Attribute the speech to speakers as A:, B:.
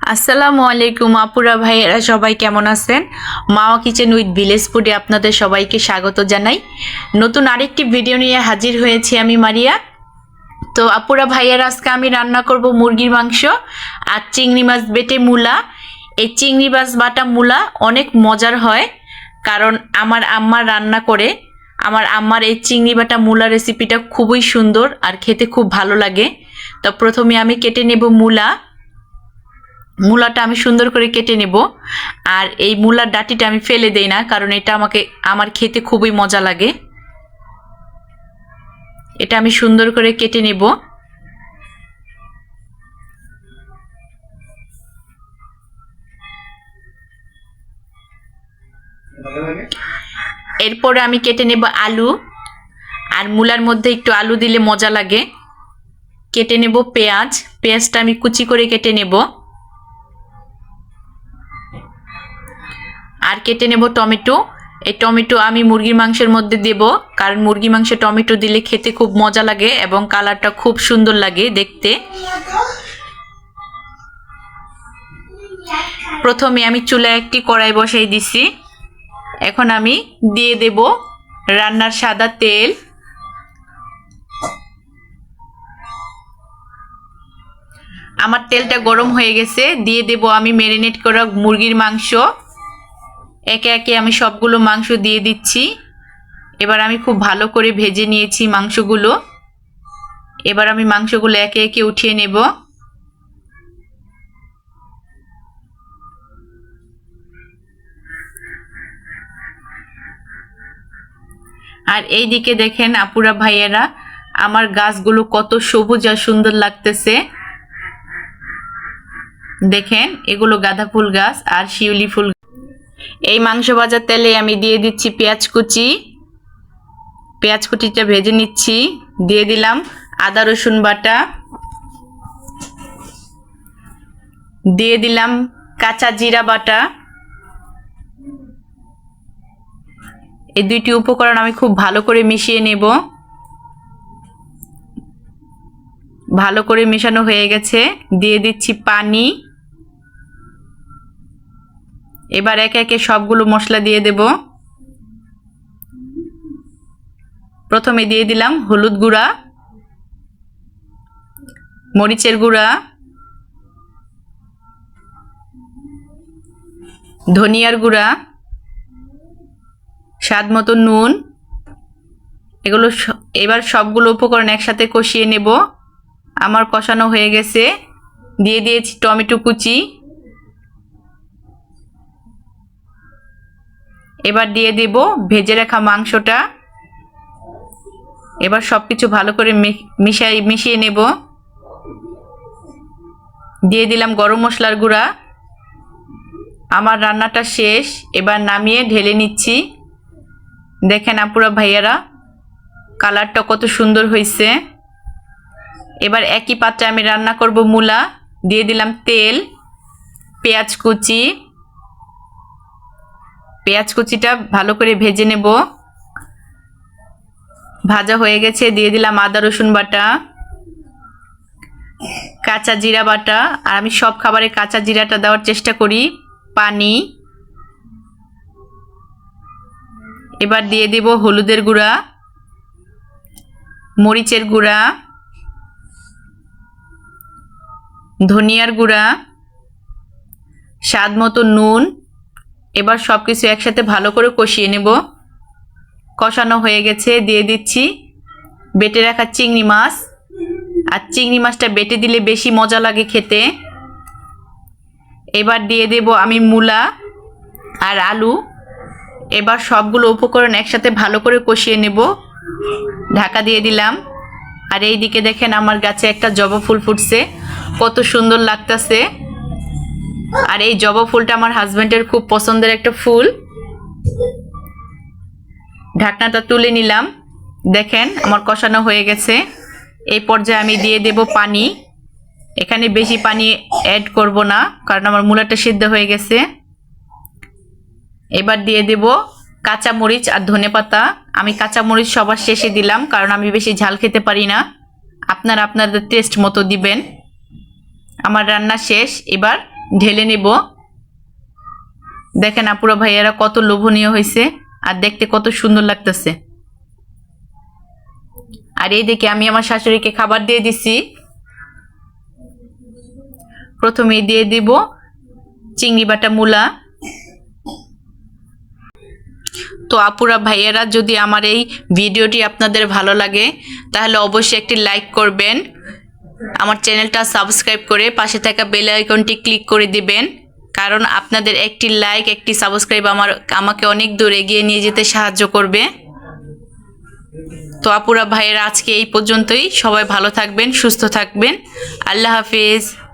A: আসসালামু আলাইকুম আপুরা ভাইয়েরা, সবাই কেমন আছেন? মাওয়া কিচেন উইথ ভিলেজ ফুডে আপনাদের সবাইকে স্বাগত জানাই। নতুন আরেকটি ভিডিও নিয়ে হাজির হয়েছি আমি মারিয়া। তো আপুরা ভাইয়েরা, আজকে আমি রান্না করব মুরগির মাংস আর চিংড়ি মাছ বেটে মূলা। এই চিংড়ি মাছ বাটা মূলা অনেক মজার হয়, কারণ আমার আম্মা রান্না করে। আমার আম্মার এই চিংড়ি বাটা মূলা রেসিপিটা খুবই সুন্দর আর খেতে খুব ভালো লাগে। তো প্রথমে আমি কেটে নেব মূলা। মূলাটা আমি সুন্দর করে কেটে নেব। আর এই মূলার ডাটিটা আমি ফেলে দেই না, কারণ এটা আমাকে, আমার খেতে খুবই মজা লাগে। এটা আমি সুন্দর করে কেটে নেব। এরপরে আমি কেটে নেব আলু। আর মূলার মধ্যে একটু আলু দিলে মজা লাগে। কেটে নেব পেঁয়াজ। পেঁয়াজটা আমি কুচি করে কেটে নেব। আর কেটে নেব টমেটো। এই টমেটো আমি মুরগির মাংসের মধ্যে দেব, কারণ মুরগি মাংসে টমেটো দিলে খেতে খুব মজা লাগে এবং কালারটা খুব সুন্দর লাগে দেখতে। প্রথমে আমি চুলায় একটি কড়াই বসাই দিছি। এখন আমি দিয়ে দেব রান্নার সাদা তেল। আমার তেলটা গরম হয়ে গেছে, দিয়ে দেব আমি ম্যারিনেট করা মুরগির মাংস। একে একে আমি সবগুলো মাংস দিয়ে দিচ্ছি। এবার আমি খুব ভালো করে ভেজে নিয়েছি মাংসগুলো। এবার আমি মাংসগুলো একে একে উঠিয়ে নেব। আর এই দিকে দেখেন আপুরা ভাইয়েরা, আমার গাছগুলো কত সবুজ আর সুন্দর লাগতেছে। দেখেন, এগুলো গাঁদা ফুল গাছ আর শিউলি ফুল এই মাংস ভাজার তেলে আমি দিয়ে দিচ্ছি পেঁয়াজ কুচি। পেঁয়াজ কুচিটা ভেজে নিচ্ছি। দিয়ে দিলাম আদা, রসুন বাটা। দিয়ে দিলাম কাঁচা জিরা বাটা। এই দুইটি উপকরণ আমি খুব ভালো করে মিশিয়ে নেব। ভালো করে মেশানো হয়ে গেছে। দিয়ে দিচ্ছি পানি। এবার একে একে সবগুলো মশলা দিয়ে দেব। প্রথমে দিয়ে দিলাম হলুদ গুঁড়া, মরিচের গুঁড়া, ধনিয়ার গুঁড়া, স্বাদ মতো নুন। এগুলো এবার সবগুলো উপকরণ একসাথে কষিয়ে নেব। আমার কষানো হয়ে গেছে। দিয়ে দিয়েছি টমেটো কুচি। এবার দিয়ে দেব ভেজে রাখা মাংসটা। এবার সব কিছু ভালো করে মিশাই, মিশিয়ে নেব। দিয়ে দিলাম গরম মশলার গুঁড়া। আমার রান্নাটা শেষ, এবার নামিয়ে ঢেলে নিচ্ছি। দেখেন আপুরা ভাইয়ারা, কালারটা কত সুন্দর হয়েছে এবার একই পাত্রে আমি রান্না করব মূলা। দিয়ে দিলাম তেল, পেঁয়াজ কুচি। পেঁয়াজ কুচিটা ভালো করে ভেজে নেব। ভাজা হয়ে গেছে, দিয়ে দিলাম আদা, রসুন বাটা, কাঁচা জিরা বাটা। আর আমি সব খাবারে কাঁচা জিরাটা দেওয়ার চেষ্টা করি, পানি। এবার দিয়ে দেব হলুদের গুঁড়া, মরিচের গুঁড়া, ধনিয়ার গুঁড়া, স্বাদ মতো নুন এবার সব কিছু একসাথে ভালো করে কষিয়ে নেব। কষানো হয়ে গেছে, দিয়ে দিচ্ছি বেটে রাখা চিংড়ি মাছ। আর চিংড়ি মাছটা বেটে দিলে বেশি মজা লাগে খেতে। এবার দিয়ে দেব আমি মূলা আর আলু। এবার সবগুলো উপকরণ একসাথে ভালো করে কষিয়ে নেব। ঢাকা দিয়ে দিলাম। আর এই দিকে দেখেন আমার গাছে একটা জবা ফুল ফুটছে। কত সুন্দর লাগতেছে। আর এই জবা ফুলটা আমার হাজবেন্ডের খুব পছন্দের একটা ফুল। ঢাকনাটা তুলে নিলাম। দেখেন, আমার কষানো হয়ে গেছে। এই পর্যায়ে আমি দিয়ে দেব পানি। এখানে বেশি পানি অ্যাড করব না, কারণ আমার মূলাটা সিদ্ধ হয়ে গেছে। এবার দিয়ে দেব কাঁচা মরিচ আর ধনেপাতা আমি কাঁচা মরিচ সবার শেষে দিলাম, কারণ আমি বেশি ঝাল খেতে পারি না। আপনারা আপনাদের টেস্ট মতো দিবেন। আমার রান্না শেষ। এবার ঢেলে নেব। দেখেন আপুরা ভাইয়ারা কত লোভনীয় হয়েছে আর দেখতে কত সুন্দর লাগতেছে। আর এই দিকে আমি আমার শাশুড়িকে খাবার দিয়ে দিছি। প্রথমে দিয়ে দিব চিংড়ি বাটা মূলা। তো আপুরা ভাইয়েরা যদি আমার এই ভিডিওটি আপনাদের ভালো লাগে, তাহলে অবশ্যই একটি লাইক করবেন। আমার চ্যানেলটা সাবস্ক্রাইব করে পাশে থাকা বেল আইকনটি ক্লিক করে দিবেন। কারণ আপনাদের একটি লাইক, একটি সাবস্ক্রাইব আমার, আমাকে অনেক দূর এগিয়ে নিয়ে যেতে সাহায্য করবে। তো আপুরা ভাইয়ের, আজকে এই পর্যন্তই। সবাই ভালো থাকবেন, সুস্থ থাকবেন। আল্লাহ হাফিজ।